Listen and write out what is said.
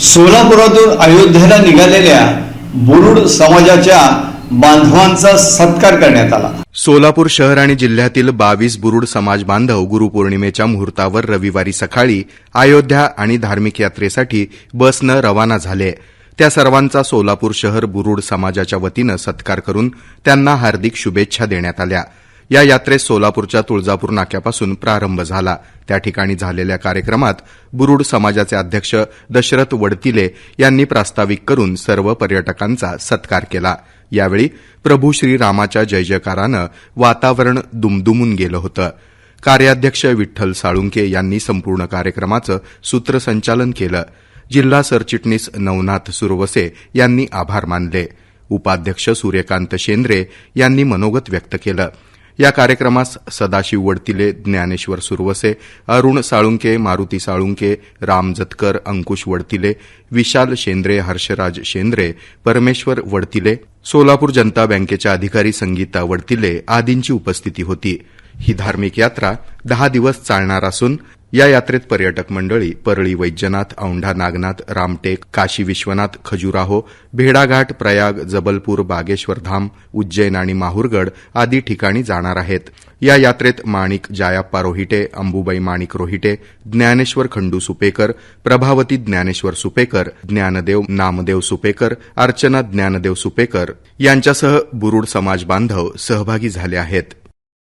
सोलापुरातून अयोध्येला निघालेल्या बुरुड समाजाच्या बांधवांचा सत्कार करण्यात आला. सोलापूर शहर आणि जिल्ह्यातील बावीस बुरुड समाज बांधव गुरुपौर्णिमेच्या मुहूर्तावर रविवारी सकाळी अयोध्या आणि धार्मिक यात्रेसाठी बसनं रवाना झाले. त्या सर्वांचा सोलापूर शहर बुरुड समाजाच्या वतीनं सत्कार करून त्यांना हार्दिक शुभेच्छा देण्यात आल्या. या यात्रेस सोलापूरच्या तुळजापूर नाक्यापासून प्रारंभ झाला. त्या ठिकाणी झालेल्या कार्यक्रमात बुरुड समाजाचे अध्यक्ष दशरथ वडतिले यांनी प्रास्ताविक करून सर्व पर्यटकांचा सत्कार केला. यावेळी प्रभू श्रीरामाच्या जय जयकारानं वातावरण दुमदुमून गेलं होतं. कार्याध्यक्ष विठ्ठल साळुंके यांनी संपूर्ण कार्यक्रमाचं सूत्रसंचालन केलं. जिल्हा सरचिटणीस नवनाथ सुरवसे यांनी आभार मानले. उपाध्यक्ष सूर्यकांत शेंद्रे यांनी मनोगत व्यक्त केलं. या कार्यक्रमास सदाशिव वडतिले ज्ञानेश्वर सुरवसे अरुण साळुंके मारुती साळुंके राम जतकर अंकुश वडतिले विशाल शेंद्रे हर्षराज शेंद्रे परमेश्वर वडतिले सोलापूर जनता बँकेच्या अधिकारी संगीता वडतिले आदींची उपस्थिती होती. ही धार्मिक यात्रा दहा दिवस चालणार असून या यात्रेत पर्यटक मंडळी परळी वैद्यनाथ औंढा नागनाथ रामटेक काशी विश्वनाथ खजुराहो भेडाघाट प्रयाग जबलपूर बागेश्वर धाम उज्जैन आणि माहूरगड आदी ठिकाणी जाणार आहेत. या यात्रेत माणिक जायाप्पा रोहिटे अंबुबाई माणिक रोहिटे ज्ञानेश्वर खंडू सुपेकर प्रभावती ज्ञानेश्वर सुपेकर ज्ञानदेव नामदेव सुपेकर अर्चना ज्ञानदेव सुपेकर यांच्यासह बुरुड समाज बांधव सहभागी झाले आहेत.